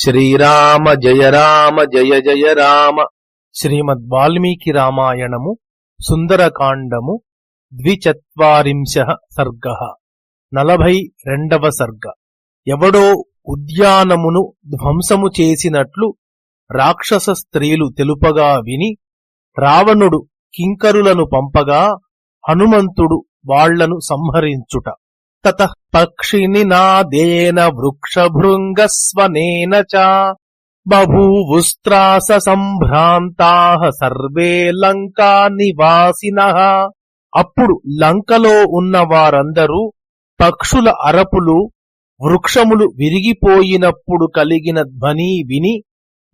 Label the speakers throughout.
Speaker 1: శ్రీరామ జయ రామ జయ జయ రామ.
Speaker 2: శ్రీమద్ వాల్మీకి రామాయణము సుందరకాండము ద్విచత్వరింశ సర్గ. నలభై రెండవ సర్గ. ఎవడో ఉద్యానమును ధ్వంసము చేసినట్లు రాక్షస స్త్రీలు తెలుపగా విని రావణుడు కింకరులను పంపగా హనుమంతుడు వాళ్ళను సంహరించుట. తత పక్షిని నాదేన వృక్షభృంగస్వనేన చ బభూవుస్త్రాస సంభ్రాంతా సర్వే లంకా నివాసిన అప్పుడు లంకలో ఉన్న వారందరూ పక్షుల అరపులు వృక్షములు విరిగిపోయినప్పుడు కలిగిన ధ్వని విని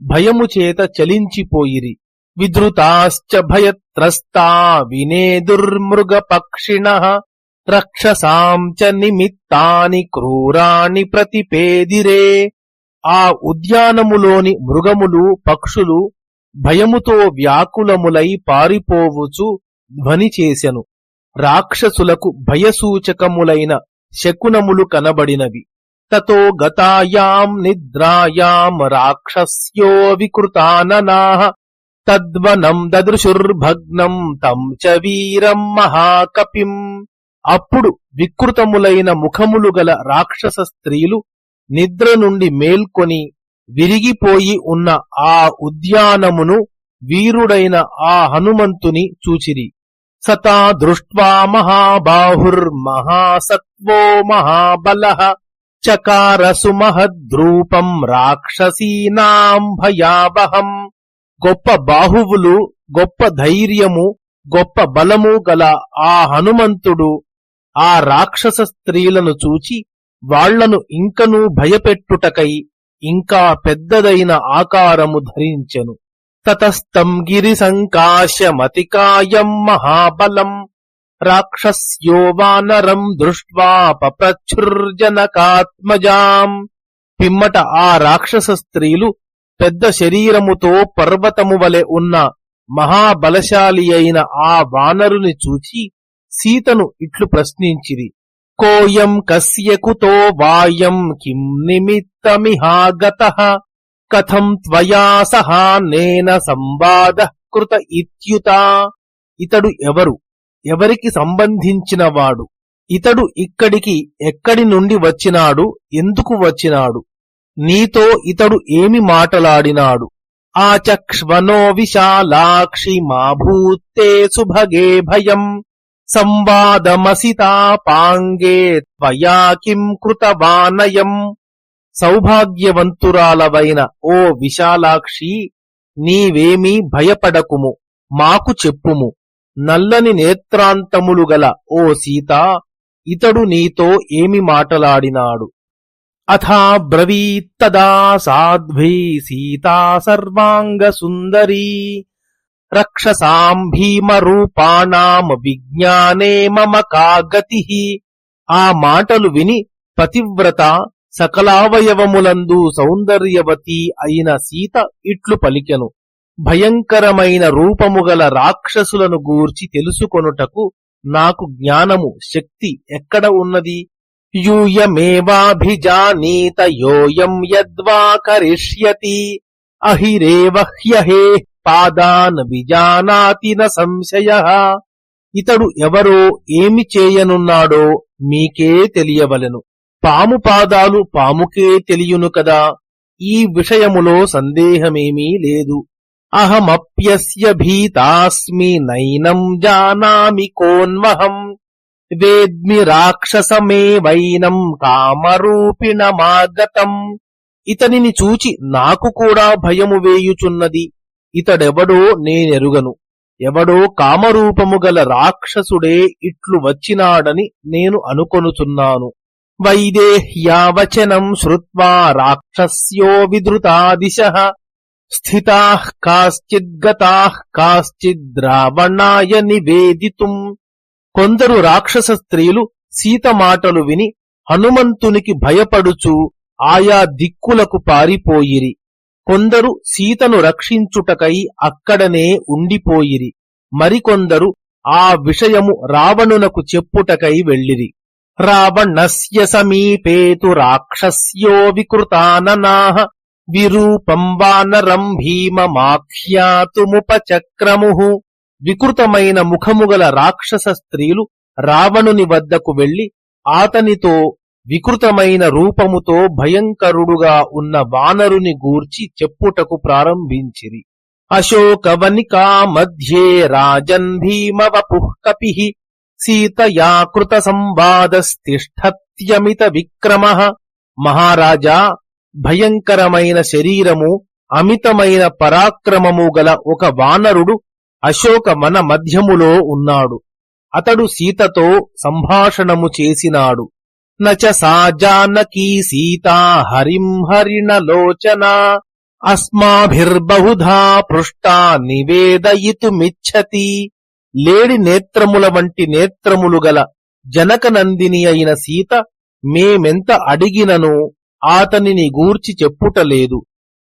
Speaker 2: భయము చేత చలించిపోయిరి. విధృతాశ్చ భయత్రస్తా వినే దుర్మృగ పక్షిణ। రక్షసాం చ నిమిత్తాని క్రూరాణి ప్రతిపేదిరే ఆ ఉద్యానములోని మృగములు పక్షులు భయముతో వ్యాకులములై పారిపోవుచు ధ్వని చేసెను. రాక్షసులకు భయసూచకములైన శకునములు కనబడినవి. తతో గతాయాం నిద్రాయాం రాక్షస్యో వికృతాననాహ తద్వనం దదృశుర్భగ్నం తం చ వీరం మహాకపిం। అప్పుడు వికృతములైన ముఖములు గల రాక్షస స్త్రీలు నిద్ర నుండి మేల్కొని విరిగిపోయి ఉన్న ఆ ఉద్యానమును వీరుడైన ఆ హనుమంతుని చూచిరి. సతా దృష్ట్వా మహాబాహుర్మహాసత్వో మహాబల చకార సుమహద్రూపం రాక్షసీనాం భయావహం. గొప్ప బాహువులు గొప్ప ధైర్యము గొప్ప బలము గల ఆ హనుమంతుడు ఆ రాక్షస స్త్రీలను చూచి వాళ్ళను ఇంకనూ భయపెట్టుటకై ఇంకా పెద్దదైన ఆకారము ధరించెను. తతస్తం గిరి సంకాశమతికాయం మహాబలం. రాక్షస్యో వానరం దృష్ట్వా పప్రచుర్జనకాత్మజాం పిమ్మట ఆ రాక్షస స్త్రీలు పెద్ద శరీరముతో పర్వతము వలె ఉన్న మహాబలశాలి అయిన ఆ వానరుని చూచి సీతను ఇట్లు ప్రశ్నించిరి. కోయం కస్యకుతో వాయం కిం నిమిత్తమిహాగత? కథం త్వయా సహానేన సంవాద కృత ఇత్యుత? ఇతడు ఎవరు? ఎవరికి సంబంధించినవాడు ఇతడు ఇక్కడికి ఎక్కడి నుండి వచ్చినాడు? ఎందుకు వచ్చినాడు? నీతో ఇతడు ఏమి మాటలాడినాడు? ఆచక్ష్వనో విశాలాక్షి మా భూత్తే సుభగే భయం. సంవాదమసితాపాంగే త్వయా కిం కృతవానయం. సౌభాగ్యవంతురాలవైన ఓ విశాలాక్షి నీవేమీ భయపడకుము మాకు చెప్పుము. నల్లని నేత్రాంతములు గల ఓ సీత ఇతడు నీతో ఏమి మాటలాడినాడు. అథా బ్రవీత్తదా సాధ్వీ సీతా సర్వాంగ సుందరీ రక్షసాం భీమరూపాణాం విజ్ఞానే మమ కాగతి ఆ మాటలు విని పతివ్రత సకలావయవములందు సౌందర్యవతి అయిన సీత ఇట్లు పలికెను. భయంకరమైన రూపముగల రాక్షసులను గూర్చి తెలుసుకొనుటకు నాకు జ్ఞానము శక్తి ఎక్కడ ఉన్నది? యూయమేవాభిజానీత యోయం యద్వా కరిష్యతి। అహిరేవహ్యహే పాదాన్ విజానాతి న సంశయ. ఇతడు ఎవరో ఏమి చేయనున్నాడో మీకే తెలియవలెను. పాము పాదాలు పాముకే తెలియను కదా. ఈ విషయములో సందేహమేమీ లేదు. అహమప్యస్య భీతాస్మి నైనం జానామి కోన్వహం. వేద్మి రాక్షసమేవైనం కామరూపిణమాగతం. ఇతనిని చూచి నాకు కూడా భయము వేయుచున్నది. ఇతడెవడో నేనెరుగను. ఎవడో కామరూపము గల రాక్షసుడే ఇట్లు వచ్చినాడని నేను అనుకొనుచున్నాను. వైదేహ్యావచనం శ్రుత్వా రాక్షస్యో విధృతాదిశ. స్థితా కాశ్చిద్గతా కాశ్చిద్రావణాయ నివేదితుం. కొందరు రాక్షస స్త్రీలు సీత మాటలు విని హనుమంతునికి భయపడుచు ఆయా దిక్కులకు పారిపోయిరి. కొందరు సీతను రక్షించుటకై అక్కడనే ఉండిపోయిరి. మరికొందరు ఆ విషయము రావణునకు చెప్పుటకై వెళ్ళిరి. రావణస్య సమీపేతు రాక్షస్యో వికృతాననాహ. విరూపం వానరం భీమమాఖ్యాతుముపచక్రము వికృతమైన ముఖముగల రాక్షస స్త్రీలు రావణుని వద్దకు వెళ్ళి ఆతనితో వికృతమైన రూపముతో భయంకరుడుగా ఉన్న వానరుని గూర్చి చెప్పుటకు ప్రారంభించిరి. అశోకవనికా మధ్యే రాజన్ భీమవపుః కపిః సీతయాకృత సంవాదస్తిష్టత్యమిత విక్రమ. మహారాజా భయంకరమైన శరీరము అమితమైన పరాక్రమము గల ఒక వానరుడు అశోక మన మధ్యములో ఉన్నాడు. అతడు సీతతో సంభాషణము చేసినాడు. నచ సా జానకీ సీతా హరిం అస్మాభిర్బహుధా పృష్టా నివేదయితుమిచ్చతి లేడి నేత్రముల వంటి నేత్రములు గల జనకనందిని అయిన సీత మేమెంత అడిగినను ఆతనిని గూర్చి చెప్పుటలేదు.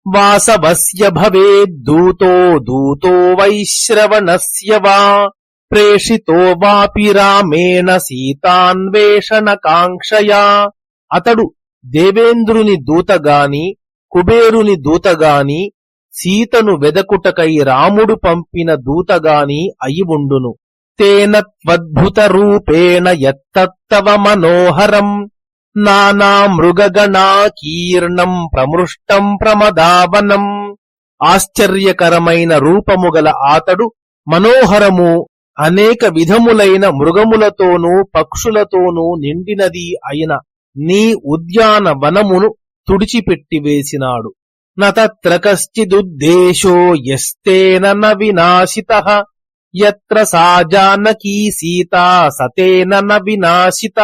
Speaker 2: వాసవస్య భవేద్దూతో దూతో వైశ్రవణస్య వా. ప్రేషితో వాపి రామేణ సీతాన్వేషణ కాంక్షయా అతడు దేవేంద్రుని దూతగాని కుబేరుని దూతగాని సీతను వెదకుటకై రాముడు పంపిన దూతగాని అయి ఉండును. తేన త్వద్భుత రూపేణ ఎత్తవ మనోహరం నానా మృగగణాకీర్ణం ప్రమృష్టం ప్రమదావనం. ఆశ్చర్యకరమైన రూపముగల ఆతడు మనోహరము అనేక విధములైన మృగములతోనూ పక్షులతోనూ నిండినది అయిన నీ ఉద్యాన వనమును తుడిచిపెట్టి వేసినాడు. నత్ర కశ్చిదుద్దేశో యస్తేన న వినాశిత ఎత్ర సా జానకీ సీతా సతేన న వినాశిత.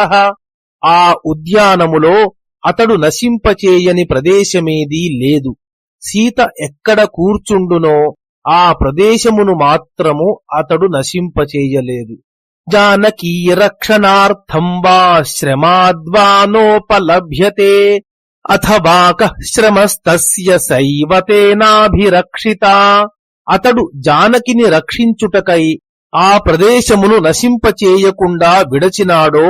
Speaker 2: ఆ ఉద్యానములో అతడు నశింపచేయని ప్రదేశమేదీ లేదు. సీత ఎక్కడ కూర్చుండునో ఆ ప్రదేశమును మాత్రము అతడు నశింపచేయలేదు. జానకీ రక్షణార్థం వా శ్రమాద్వానోపలభ్యతే అథవాక శ్రమస్తస్య సైవతేనాభిరక్షిత అతడు జానకిని రక్షించుటకై ఆ ప్రదేశమును నశింపచేయకుండా విడచినాడో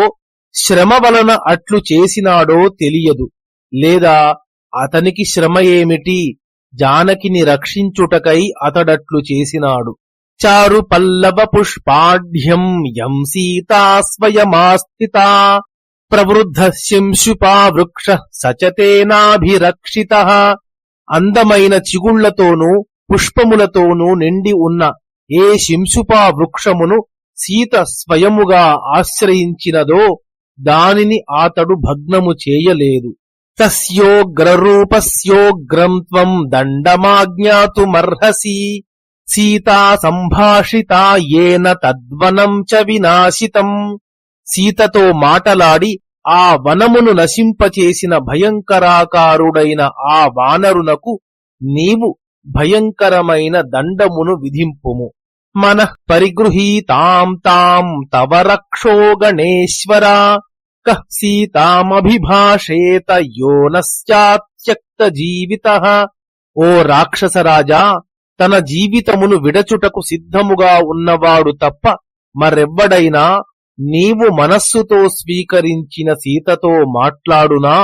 Speaker 2: శ్రమ వలన అట్లు చేసినాడో తెలియదు. లేదా అతనికి శ్రమ ఏమిటి? జానకిని రక్షించుటకై అతడట్లు చేసినాడు. చారు పల్లవ పుష్పాఢ్యం యం సీతా స్వయమాస్థిత ప్రవృద్ధ శింశుపా వృక్ష సచతేనాభిరక్షిత. అందమైన చిగుళ్ళతోనూ పుష్పములతోనూ నిండి ఉన్న ఏ శింశుపా వృక్షమును సీత స్వయముగా ఆశ్రయించినదో దానిని అతడు భగ్నము చేయలేదు. తస్యోగ్రరూపస్యోగ్రం త్వం దండమాజ్ఞాతుమర్హసి. సీతా సంభాషితా ఏన తద్వనం చ వినాశితం. సీతతో మాటలాడి ఆ వనమును నశింపచేసిన భయంకరాకారుడైన ఆ వానరునకు నీవు భయంకరమైన దండమును విధింపుము. మనః పరిగృహీతాం తాం తవ రక్షో గణేశ్వరా. కః సీతామభిభాషేత నశ్చాత్యక్త జీవిత ఓ రాక్షసరాజా తన జీవితమును విడచుటకు సిద్ధముగా ఉన్నవాడు తప్ప మరెవ్వడైనా నీవు మనస్సుతో స్వీకరించిన సీతతో మాట్లాడునా?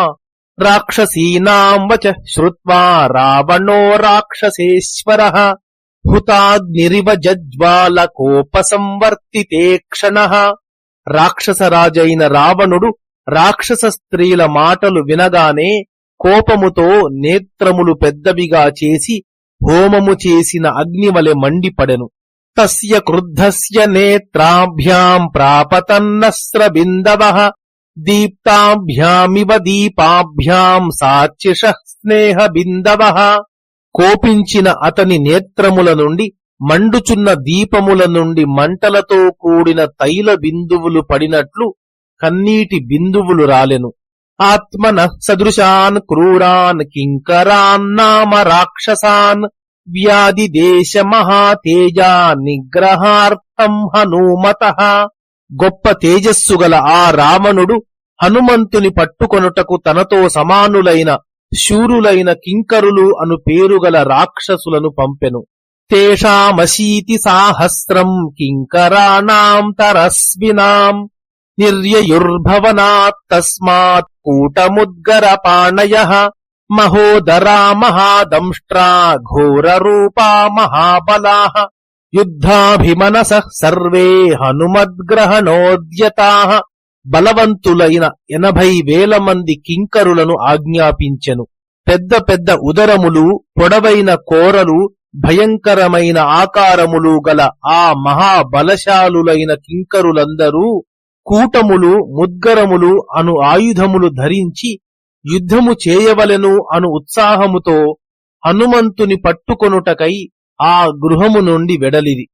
Speaker 2: రాక్షసీనాం వచ శ్రుత్వా రావణో రాక్షసేశ్వర హుతాగ్నిరివ జజ్వాల కోపసంవర్తితే క్షణ రాక్షసరాజైన రావణుడు రాక్షస స్త్రీల మాటలు వినగానే కోపముతో నేత్రములు పెద్దవిగా చేసి హోమము చేసిన అగ్నివలె మండిపడెను. తస్య క్రుద్ధస్య నేత్రాభ్యాం ప్రాపతన్నస్రబిందవ దీప్తాభ్యామివ దీపాభ్యాం సాచిష స్నేహ బిందవ. కోపించిన అతని నేత్రముల నుండి మండుచున్న దీపముల నుండి మంటలతో కూడిన తైల బిందువులు పడినట్లు కన్నీటి బిందువులు రాలెను. ఆత్మన సదృశాన్ క్రూరాన్ కింకరాన్నామ రాక్షసాన్ వ్యాధి దేశ మహాతేజా నిగ్రహార్థం హనుమత. గొప్ప తేజస్సు గల ఆ రావణుడు హనుమంతుని పట్టుకొనుటకు తనతో సమానులైన శూరులైన కింకరులు అను పేరుగల రాక్షసులను పంపెను. తేషామశీతి సాహస్రం కింకరాణాం తరస్వినాం నిర్యయుర్భవనాత్ తస్మాత్ కూటముద్గరపాణయ మహోదరా మహాదంష్ట్రా ఘోరరూపా మహాబలా యుద్ధాభిమనస సర్వే హనుమద్గ్రహణోద్యతా బలవంతులైన ఎనభై వేల మంది కింకరులను ఆజ్ఞాపించెను పెద్ద పెద్ద ఉదరములు పొడవైన కోరలు భయంకరమైన ఆకారములు గల ఆ మహాబలశాలులైన కింకరులందరూ కూటములు ముద్గరములు అను ఆయుధములు ధరించి యుద్ధము చేయవలెను అను ఉత్సాహముతో హనుమంతుని పట్టుకొనుటకై ఆ గృహము నుండి వెడలిది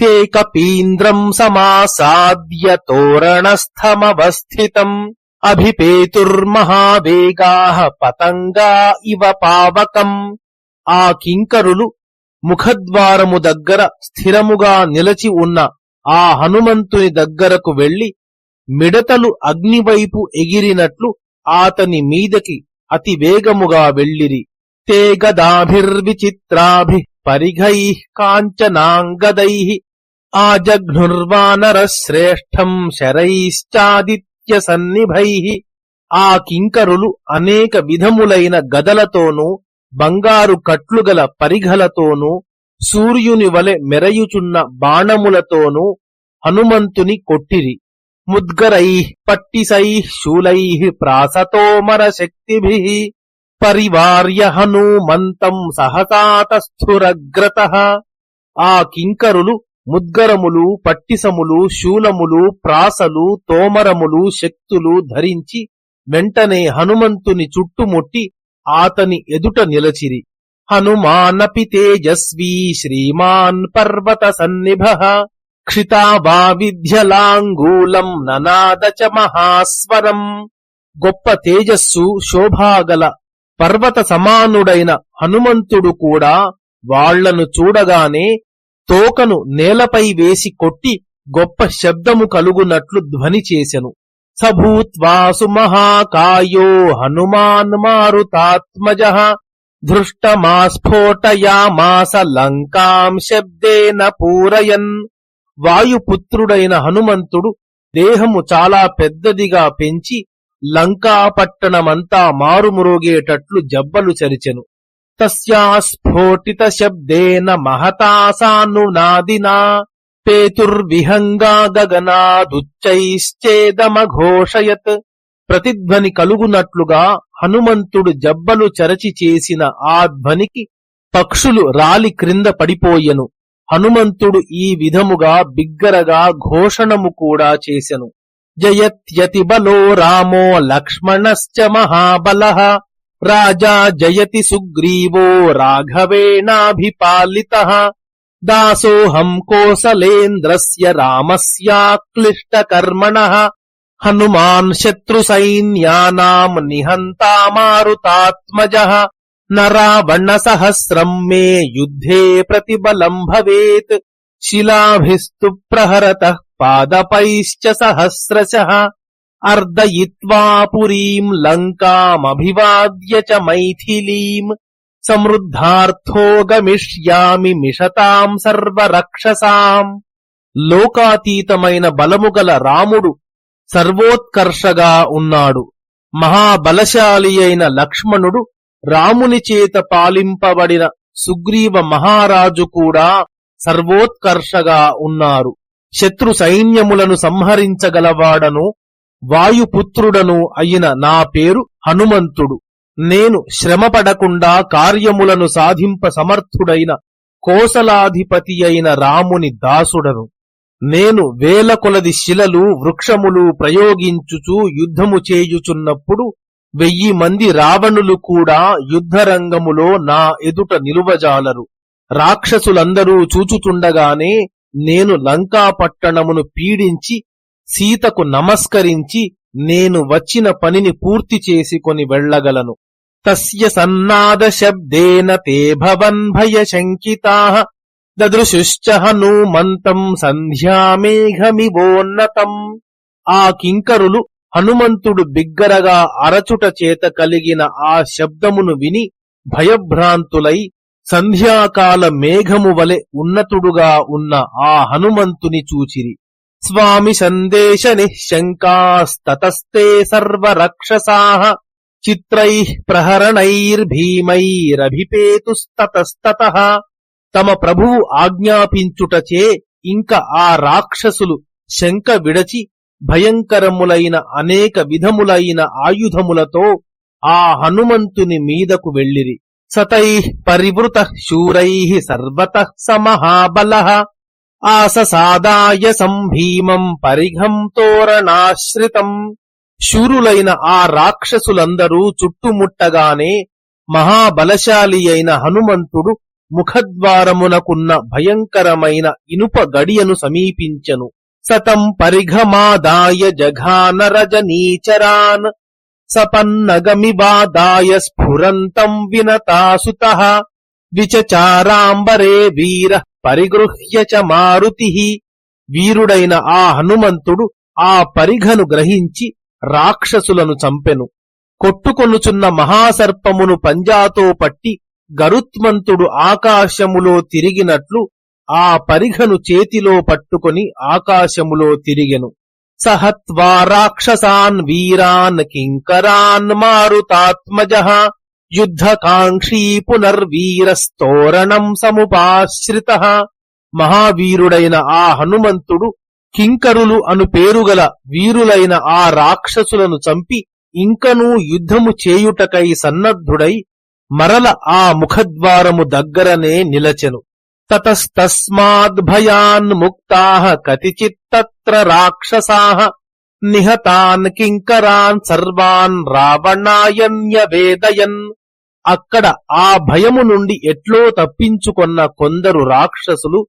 Speaker 2: తే కపీంద్రం సమాసాద్య తోరణస్థమవస్థితం అభిపేతుర్మహావేగా పతంగా ఇవ పావకం. ఆ కింకరులు ముఖద్వారము దగ్గర స్థిరముగా నిలచి ఉన్న ఆ హనుమంతుని దగ్గరకు వెళ్ళి మిడతలు అగ్నివైపు ఎగిరినట్లు ఆతని మీదకి అతి వేగముగా వెళ్ళిరి. తే గదాభిర్విచిత్రాభి పరిఘై కాంచనాంగదై ఆజఘ్నుర్వానర శ్రేష్టం శరైశ్చాదిత్య సన్నిభై ఆ కింకరులు అనేక విధములైన గదలతోనూ బంగారు కట్లుగల పరిఘలతోనూ సూర్యుని వలె మెరయుచున్న బాణములతోనూ హనుమంతుని కొట్టిరి. ముద్గరై పట్టిసై శూలై ప్రాసతోమర శక్తిభి. పరివార్య హనుమంతం సహతాతస్థురగ్రత ఆ కింకరులు ముద్గరములు పట్టిసములు శూలములు ప్రాసలు తోమరములు శక్తులు ధరించి వెంటనే హనుమంతుని చుట్టుముట్టి ఆతని ఎదుట నిలచిరి. హనుమానపి తేజస్వీ శ్రీమాన్ పర్వత సన్నిభ క్షితావా విద్యలాంగూలం ననాదచ మహాస్వరం. గొప్ప తేజస్సు శోభాగల పర్వత సమానుడైన హనుమంతుడు కూడా వాళ్ళను చూడగానే తోకను నేలపై వేసి కొట్టి గొప్ప శబ్దము కలుగునట్లు ధ్వని చేసెను. సభూత్వాసు మహాకాయో హనుమాన్ మారుతాత్మజ ధృష్టమాస్ఫోటయామాస లంకాం శబ్దేన పూరయన్. వాయుపుత్రుడైన హనుమంతుడు దేహము చాలా పెద్దదిగా పెంచి లంకాపట్టణమంతా మారుమురోగేటట్లు జబ్బలు చరిచెను. తస్యాస్ఫోటిత శబ్దేన మహతాసానునాదినా. పేతుర్విహంగా గగనాదుచ్చైశ్చేదమఘోషయత్ ప్రతిధ్వని కలుగునట్లుగా హనుమంతుడు జబ్బలు చరచి చేసిన ఆ ధ్వనికి పక్షులు రాలి క్రింద పడిపోయెను. హనుమంతుడు ఈ విధముగా బిగ్గరగా ఘోషణము కూడా చేసెను. జయత్యతి బలో రామో లక్ష్మణశ్చ మహాబల. రాజా జయతి సుగ్రీవో రాఘవేణాభిపాలిత. దాసోహం కోసలేంద్రస్య రామస్యాక్లిష్టకర్మణ. హనుమాన్ శత్రు సైన్యానాం నిహంతా మారుతాత్మజ నరావణ సహస్రం మే యుద్ధే ప్రతిబలం భవేత్. శిలాభిస్తు ప్రహరత పాదపైశ్చ సహస్రశ. అర్దయిత్వా పురీం లంకామభివాద్య చ మైథిలీం. సమృద్ధార్థో గమిష్యామి మిషతాం సర్వరక్షసాం. లోకాతీతమైన బలముగల రాముడు సర్వోత్కర్షగా ఉన్నాడు. మహాబలశాలి అయిన లక్ష్మణుడు రాముని చేత పాలింపబడిన సుగ్రీవ మహారాజు కూడా సర్వోత్కర్షగా ఉన్నారు. శత్రు సైన్యములను సంహరించగలవాడను వాయుపుత్రుడను అయిన నా పేరు హనుమంతుడు. నేను శ్రమపడకుండా కార్యములను సాధింప సమర్థుడైన కోసలాధిపతి అయిన రాముని దాసుడను. నేను వేల కొలది శిలలు వృక్షములు ప్రయోగించుచు యుద్ధము చేయుచున్నప్పుడు వెయ్యి మంది రావణులు కూడా యుద్ధరంగములో నా ఎదుట నిలువజాలరు. రాక్షసులందరూ చూచుచుండగానే నేను లంకాపట్టణమును పీడించి సీతకు నమస్కరించి నేను వచ్చిన పనిని పూర్తి చేసుకొని వెళ్ళగలను. తస్య సన్నాద శబ్దేన తే భవన్ భయ శంకితా దదృశుశ్చ హనుమంతం సంధ్యామేఘమివోన్నతం ఆ కింకరులు హనుమంతుడు బిగ్గరగా అరచుట చేత కలిగిన ఆ శబ్దమును విని భయభ్రాంతులై సంధ్యాకాల మేఘము వలె ఉన్నతుడుగా ఉన్న ఆ హనుమంతుని చూచిరి. స్వామి సందేశ నిశంకాస్తతస్తే సర్వరక్షసాః చిత్రై ప్రహరణైర్భీమైరభిపేతుస్తతస్తత తమ ప్రభువు ఆజ్ఞాపించుటచే ఇంక ఆ రాక్షసులు శంక విడచి భయంకరములైన అనేక విధములైన ఆయుధములతో ఆ హనుమంతుని మీదకు వెళ్ళిరి. సతై పరివృత శూరై సర్వత సమహాబల ఆససాదాయ సంభీమం పరిఘం తోరణాశ్రితం. శూరులైన ఆ రాక్షసులందరూ చుట్టుముట్టగానే మహాబలశాలి అయిన హనుమంతుడు ముఖద్వారమునకున్న భయంకరమైన ఇనుప గడియను సమీపించెను. సతం పరిఘమాదాయ జఘానరజనీచరాన్ సపన్నగమివాదాయ స్ఫురంతం వినతాసుత. విచచారాంబరే వీర పరిగృహ్య చ మారుతి. వీరుడైన ఆ హనుమంతుడు ఆ పరిఘను గ్రహించి రాక్షసులను చంపెను. కొట్టుకొనుచున్న మహాసర్పమును పంజాతో పట్టి గరుత్మంతుడు ఆకాశములో తిరిగినట్లు ఆ పరిఘను చేతిలో పట్టుకొని ఆకాశములో తిరిగెను. సహత్వా రాక్షసాన్ వీరాన్ కింకరాన్ మారుతాత్మజ. యుద్ధకాంక్షీ పునర్వీరస్తోరణం సముపాశ్రిత. మహావీరుడైన ఆ హనుమంతుడు కింకరులు అను పేరుగల వీరులైన ఆ రాక్షసులను చంపి ఇంకనూ యుద్ధము చేయుటకై సన్నద్ధుడై మరల ఆ ముఖద్వారము దగ్గరనే నిలచెను. తతస్తస్మాద్భయాన్ముక్తా కతిచిత్తత్ర రాక్షసాః. నిహతాన్ కింకరాన్ సర్వాన్ రావణాయన్యవేదయన్ అక్కడ ఆ భయము నుండి ఎట్లో తప్పించుకొన్న కొందరు రాక్షసులు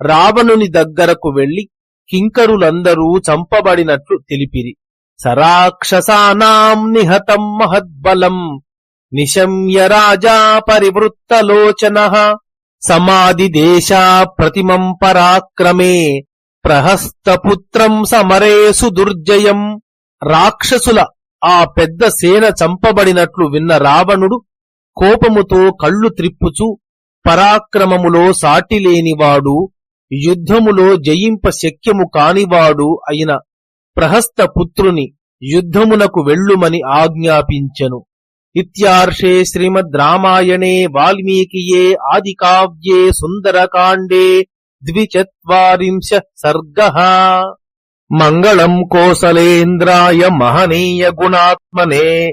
Speaker 2: రావణుని దగ్గరకు వెళ్ళి కింకరులందరూ చంపబడినట్లు తెలిపిరి. సరాక్షసానాం నిహతం మహద్బలం నిశమ్య రాజా పరివృత్తలోచన సమాధిదేశా ప్రతిమం పరాక్రమే ప్రహస్తపుత్రం సమరే సుదుర్జయం రాక్షసుల ఆ పెద్ద సేన చంపబడినట్లు విన్న రావణుడు కోపముతో కళ్ళు త్రిప్పుచు పరాక్రమములో సాటిలేనివాడు యుద్ధములో జయింప శక్యము కానివాడు అయిన ప్రహస్త పుత్రుని యుద్ధమునకు వెళ్ళుమని ఆజ్ఞాపించెను. ఇత్యార్షే శ్రీమద్ రామాయణే వాల్మీకియే ఆదికావ్యే సుందరకాండే ద్విచత్వారింశ సర్గ. మంగళం కోసలేంద్రాయ మహనీయ గుణాత్మనే.